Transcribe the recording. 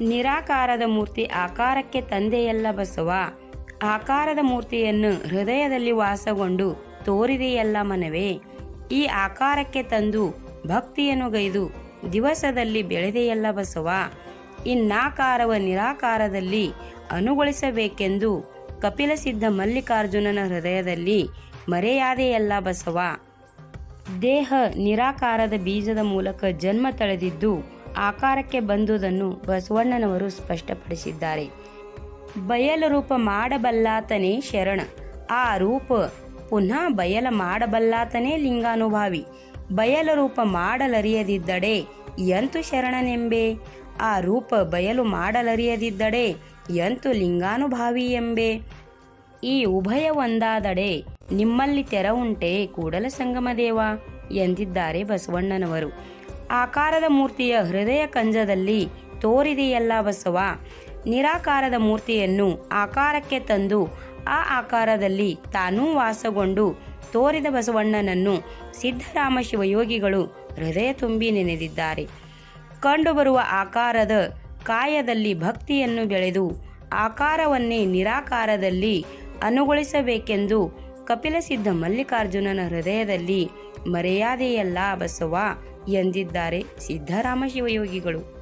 ನಿರಾಕಾರದ ಮೂರ್ತಿ ಆಕಾರಕ್ಕೆ ತಂದೆಯಲ್ಲ ಬಸವ. ಆಕಾರದ ಮೂರ್ತಿಯನ್ನು ಹೃದಯದಲ್ಲಿ ವಾಸಗೊಂಡು ತೋರಿದೆಯಲ್ಲ ಮನವೇ. ಈ ಆಕಾರಕ್ಕೆ ತಂದು ಭಕ್ತಿಯನ್ನು ಗೈದು ದಿವಸದಲ್ಲಿ ಬೆಳೆದೆಯಲ್ಲ ಬಸವ. ಇನ್ನಾಕಾರವ ನಿರಾಕಾರದಲ್ಲಿ ಅನುಗೊಳಿಸಬೇಕೆಂದು ಕಪಿಲ ಸಿದ್ಧ ಮಲ್ಲಿಕಾರ್ಜುನನ ಹೃದಯದಲ್ಲಿ ಮರೆಯಾದೆಯಲ್ಲ ಬಸವ. ದೇಹ ನಿರಾಕಾರದ ಬೀಜದ ಮೂಲಕ ಜನ್ಮ ತಳೆದಿದ್ದು ಆಕಾರಕ್ಕೆ ಬಂದುದನ್ನು ಬಸವಣ್ಣನವರು ಸ್ಪಷ್ಟಪಡಿಸಿದ್ದಾರೆ. ಬಯಲು ರೂಪ ಮಾಡಬಲ್ಲಾತನೇ ಶರಣ, ಆ ರೂಪ ಪುನಃ ಬಯಲ ಮಾಡಬಲ್ಲಾತನೇ ಲಿಂಗಾನುಭಾವಿ. ಬಯಲ ರೂಪ ಮಾಡಲರಿಯದಿದ್ದಡೆ ಎಂತು ಶರಣನೆಂಬೆ? ಆ ರೂಪ ಬಯಲು ಮಾಡಲರಿಯದಿದ್ದಡೆ ಎಂತು ಲಿಂಗಾನುಭಾವಿ ಎಂಬೆ? ಈ ಉಭಯ ಒಂದಾದಡೆ ನಿಮ್ಮಲ್ಲಿ ತೆರವುಂಟೆ ಕೂಡಲ ಸಂಗಮದೇವ ಎಂದಿದ್ದಾರೆ ಬಸವಣ್ಣನವರು. ಆಕಾರದ ಮೂರ್ತಿಯ ಹೃದಯ ಕಂಜದಲ್ಲಿ ತೋರಿದೆಯಲ್ಲ ಬಸವ. ನಿರಾಕಾರದ ಮೂರ್ತಿಯನ್ನು ಆಕಾರಕ್ಕೆ ತಂದು ಆ ಆಕಾರದಲ್ಲಿ ತಾನೂ ವಾಸಗೊಂಡು ತೋರಿದ ಬಸವಣ್ಣನನ್ನು ಸಿದ್ದರಾಮ ಶಿವಯೋಗಿಗಳು ಹೃದಯ ತುಂಬಿ ನೆನೆದಿದ್ದಾರೆ. ಕಂಡುಬರುವ ಆಕಾರದ ಕಾಯದಲ್ಲಿ ಭಕ್ತಿಯನ್ನು ಬೆಳೆದು ಆಕಾರವನ್ನೇ ನಿರಾಕಾರದಲ್ಲಿ ಅನುಗೊಳಿಸಬೇಕೆಂದು ಕಪಿಲಸಿದ್ಧ ಮಲ್ಲಿಕಾರ್ಜುನನ ಹೃದಯದಲ್ಲಿ ಮರೆಯಾದೆಯಲ್ಲ ಬಸವ. ಎಂದಿದ್ದಾರೆ ಸಿದ್ದರಾಮ ಶಿವಯೋಗಿಗಳು